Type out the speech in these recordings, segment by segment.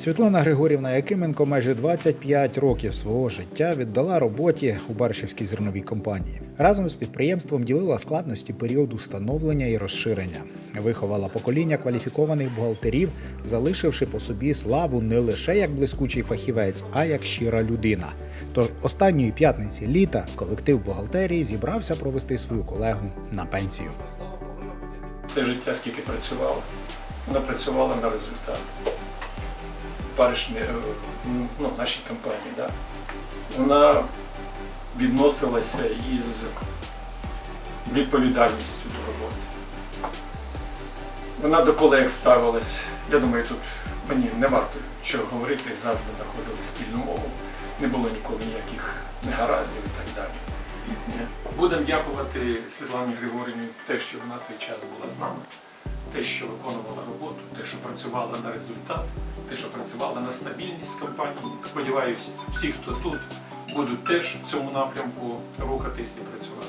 Світлана Григорівна Якименко майже 25 років свого життя віддала роботі у Баршівській зерновій компанії. Разом з підприємством ділила складності періоду становлення і розширення. Виховала покоління кваліфікованих бухгалтерів, залишивши по собі славу не лише як блискучий фахівець, а як щира людина. Тож останньої п'ятниці літа колектив бухгалтерії зібрався провести свою колегу на пенсію. все життя, скільки працювала, вона працювала на результат. Паришні, е, ну, нашій компанії, да? вона відносилася із відповідальністю до роботи. Вона до колег ставилась. Я думаю, тут мені не варто чого говорити, завжди знаходили спільну мову. Не було ніколи ніяких негараздів і так далі. Будемо дякувати Світлані Григорівні те, що вона цей час була з нами, те, що виконувала роботу, те, що працювала на результат, те, що працювала на стабільність компанії. Сподіваюсь, всі, хто тут, будуть теж в цьому напрямку рухатись і працювати.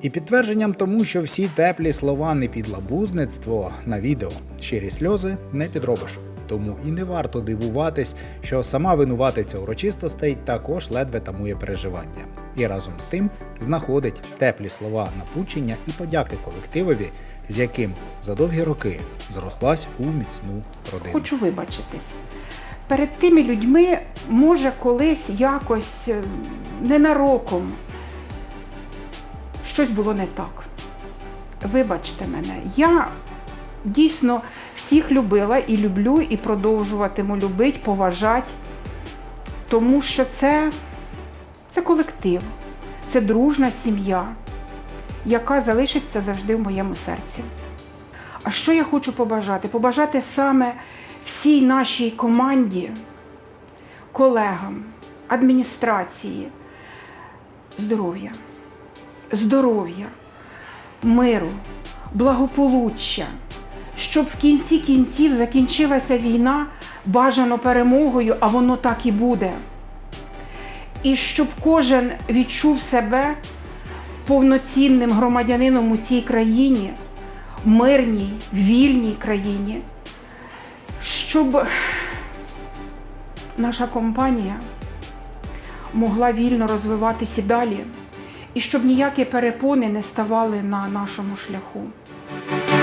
І підтвердженням тому, що всі теплі слова не підлабузництво на відео, щирі сльози не підробиш. Тому і не варто дивуватись, що сама винуватиця урочистостей також ледве тамує переживання. І разом з тим знаходить теплі слова напучення і подяки колективові, з яким за довгі роки зрослась у міцну родину. Хочу вибачитись. Перед тими людьми, може, колись якось е, ненароком щось було не так. Вибачте мене, я дійсно всіх любила і люблю, і продовжуватиму любити, поважати, тому що це, це колектив, це дружна сім'я, яка залишиться завжди в моєму серці. А що я хочу побажати? Побажати саме всій нашій команді, колегам, адміністрації здоров'я, здоров'я, миру, благополуччя, щоб в кінці кінців закінчилася війна бажано перемогою, а воно так і буде. І щоб кожен відчув себе повноцінним громадянином у цій країні, мирній, вільній країні, щоб наша компанія могла вільно розвиватися далі, і щоб ніякі перепони не ставали на нашому шляху. Thank you.